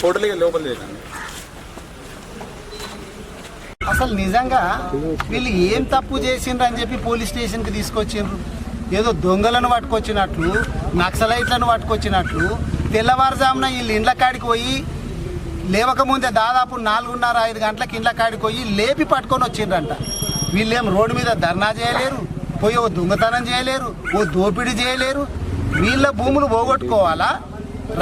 ఫోటోలు లోపల అసలు నిజంగా వీళ్ళు ఏం తప్పు చేసిండ్రు అని చెప్పి పోలీస్ స్టేషన్కి తీసుకొచ్చిండ్రు? ఏదో దొంగలను పట్టుకొచ్చినట్లు నక్సలైట్లను పట్టుకొచ్చినట్లు తెల్లవారుజామున వీళ్ళు ఇండ్ల కాడికి పోయి లేవకముందే దాదాపు నాలుగున్నర ఐదు గంటలకు ఇండ్ల కాడికి పోయి లేపి పట్టుకొని వచ్చిండ్రంట. వీళ్ళేం రోడ్డు మీద ధర్నా చేయలేరు పోయి ఓ దొంగతనం చేయలేరు ఓ దోపిడీ చేయలేరు. వీళ్ళ భూములు పోగొట్టుకోవాలా?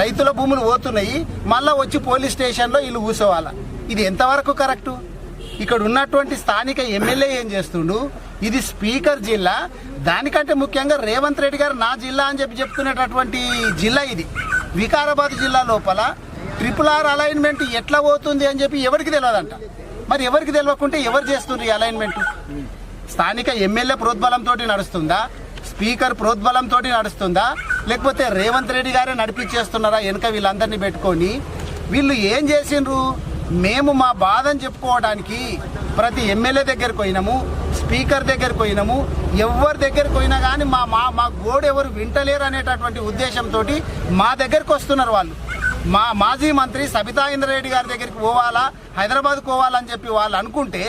రైతుల భూములు పోతున్నాయి మళ్ళీ వచ్చి పోలీస్ స్టేషన్లో వీళ్ళు కూర్చోవాలా ఇది ఎంతవరకు కరెక్టు? ఇక్కడ ఉన్నటువంటి స్థానిక ఎమ్మెల్యే ఏం చేస్తుండు? ఇది స్పీకర్ జిల్లా దానికంటే ముఖ్యంగా రేవంత్ రెడ్డి గారు నా జిల్లా అని చెప్పి చెప్తున్నటువంటి జిల్లా ఇది. వికారాబాద్ జిల్లా లోపల ట్రిపుల్ ఆర్ అలైన్మెంట్ ఎట్లా పోతుంది అని చెప్పి ఎవరికి తెలియదంట మరి ఎవరికి తెలియకుంటే ఎవరు చేస్తుండ్రు ఈ అలైన్మెంట్ స్థానిక ఎమ్మెల్యే ప్రోద్బలంతో నడుస్తుందా? స్పీకర్ ప్రోద్బలంతో నడుస్తుందా? లేకపోతే రేవంత్ రెడ్డి గారే నడిపించేస్తున్నారా వెనుక వీళ్ళందరినీ పెట్టుకొని? వీళ్ళు ఏం చేసిండ్రు? మేము మా బాధను చెప్పుకోవడానికి ప్రతి ఎమ్మెల్యే దగ్గరికి పోయినాము స్పీకర్ దగ్గరికి పోయినాము. ఎవరి దగ్గరికి పోయినా కానీ మా మా మా గోడు ఎవరు వింటలేరు అనేటటువంటి ఉద్దేశంతో మా దగ్గరకు వస్తున్నారు వాళ్ళు. మా మాజీ మంత్రి సబితా ఇంద్రారెడ్డి గారి దగ్గరికి పోవాలా హైదరాబాద్ పోవాలని చెప్పి వాళ్ళు అనుకుంటే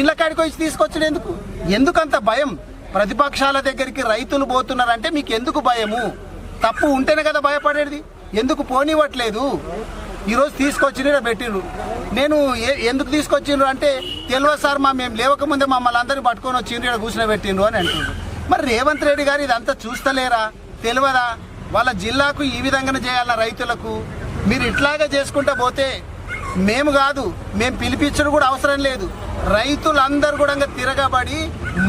ఇళ్ళ కాడికి వచ్చి తీసుకొచ్చిన ఎందుకు? ఎందుకంత భయం? ప్రతిపక్షాల దగ్గరికి రైతులు పోతున్నారంటే మీకు ఎందుకు భయము? తప్పు ఉంటేనే కదా భయపడేది. ఎందుకు పోనివ్వట్లేదు? ఈరోజు తీసుకొచ్చి ఈడ పెట్టిండ్రు నేను ఎందుకు తీసుకొచ్చిండ్రు అంటే తెలియదు సార్ మా మేము లేవకముందే మమ్మల్ని అందరినీ పట్టుకొని వచ్చిండ్రు ఇక్కడ కూర్చుని పెట్టిండ్రు అని అంటుండ్రు మరి రేవంత్ రెడ్డి గారు ఇదంతా చూస్తలేరా? తెలియదా వాళ్ళ జిల్లాకు ఈ విధంగానే చేయాల రైతులకు? మీరు ఇట్లాగే చేసుకుంటా పోతే మేము కాదు మేము పిలిపించడం కూడా అవసరం లేదు. రైతులందరూ కూడా తిరగబడి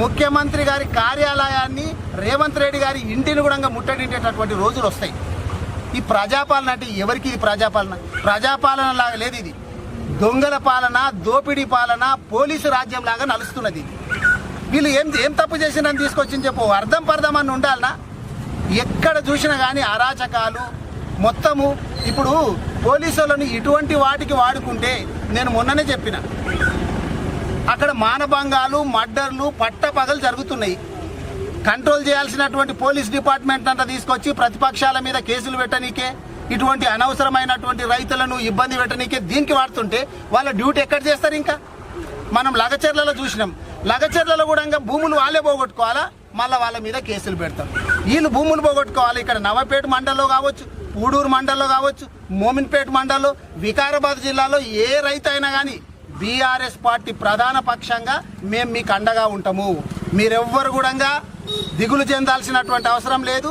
ముఖ్యమంత్రి గారి కార్యాలయాన్ని రేవంత్ రెడ్డి గారి ఇంటిని కూడా ఇంకా ముట్టడించేటటువంటి రోజులు వస్తాయి. ఈ ప్రజాపాలన అంటే ఎవరికి ఇది ప్రజాపాలన? ప్రజాపాలన లాగా లేదు ఇది. దొంగల పాలన దోపిడీ పాలన పోలీసు రాజ్యం లాగా నలుస్తున్నది ఇది. వీళ్ళు ఏం ఏం తప్పు చేసిందని తీసుకొచ్చింది చెప్పు. అర్థం పర్థం అని ఉండాలనా? ఎక్కడ చూసినా కానీ అరాచకాలు మొత్తము ఇప్పుడు పోలీసులను ఇటువంటి వాటికి వాడుకుంటే నేను మొన్ననే చెప్పిన. అక్కడ మానభంగాలు మర్డర్లు పట్టపగలు జరుగుతున్నాయి. కంట్రోల్ చేయాల్సినటువంటి పోలీస్ డిపార్ట్మెంట్ అంతా తీసుకొచ్చి ప్రతిపక్షాల మీద కేసులు పెట్టనీకే ఇటువంటి అనవసరమైనటువంటి రైతులను ఇబ్బంది పెట్టనీకే దీనికి వాడుతుంటే వాళ్ళ డ్యూటీ ఎక్కడ చేస్తారు ఇంకా? మనం లగచర్లలో చూసినాం. లగచర్లలో కూడా ఇంకా భూములు వాళ్ళే పోగొట్టుకోవాలా? మళ్ళీ వాళ్ళ మీద కేసులు పెడతాం. వీళ్ళు భూములు పోగొట్టుకోవాలి. ఇక్కడ నవపేట మండలంలో కావచ్చు పూడూరు మండల్లో కావచ్చు మోమిన్పేట మండల్లో వికారాబాద్ జిల్లాలో ఏ రైతు అయినా కానీ బీఆర్ఎస్ పార్టీ ప్రధాన పక్షంగా మేము మీకు అండగా ఉంటాము. మీరెవ్వరు కూడా దిగులు చెందాల్సినటువంటి అవసరం లేదు.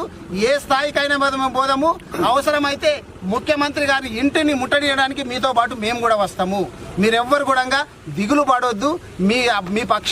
ఏ స్థాయికైనా మేము పోదాము అవసరమైతే ముఖ్యమంత్రి గారి ఇంటిని ముట్టడియడానికి మీతో పాటు మేము కూడా వస్తాము. మీరెవ్వరు కూడా దిగులు పడొద్దు. మీ మీ పక్ష